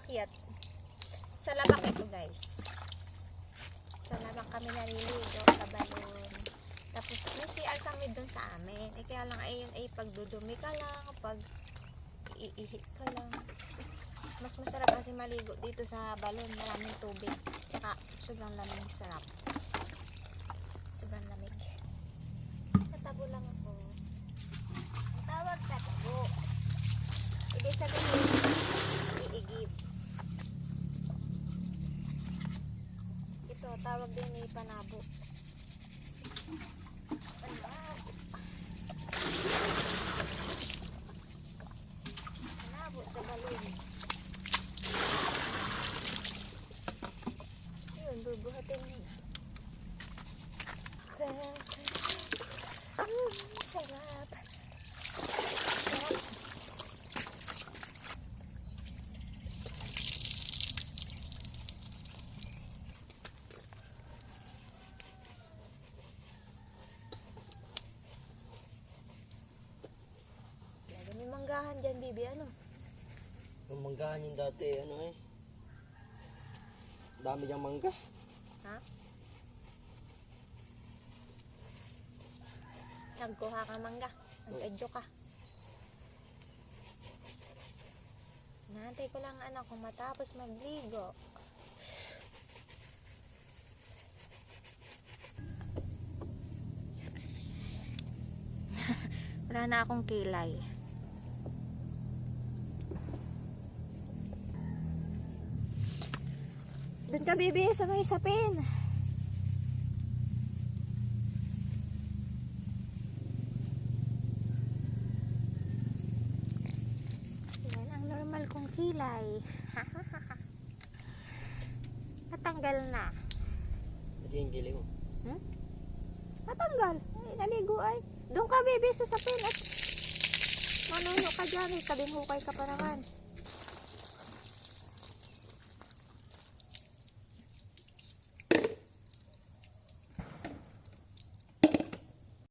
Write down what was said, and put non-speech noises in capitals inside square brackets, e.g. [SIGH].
paakyat. Sa labak ito guys. Sa labak kami naliligo sa balon. Tapos may CR kami dun sa amin. Eh kaya lang ayun ay pagdudumi ka lang, pag iihi ka lang. Mas masarap kasi maligo dito sa balon, maraming tubig. Tsaka sobrang lamig sarap. Tawag din ni panabo. Panabo sa balon. Yun, bubuhatin mo. Mm, sarap. Sarap. Lagi may manggahan dyan, bibi. Ano? Yung manggahan yung dati, ano eh. Dami niyang mangga. Ha? Nagkuha ka mangga. Nag-edyo ka. Nantay ko lang anak kung matapos magligo. [LAUGHS] Wala na akong kilay. Doon ka, baby, sa may sapin. Yan ang normal kong kilay. [LAUGHS] Natanggal na. Ito yung gili mo. Natanggal. Ay, naligo ay. Doon ka, baby, sa sapin. At manuno ka dyan. Tabing hukay ka pa naman.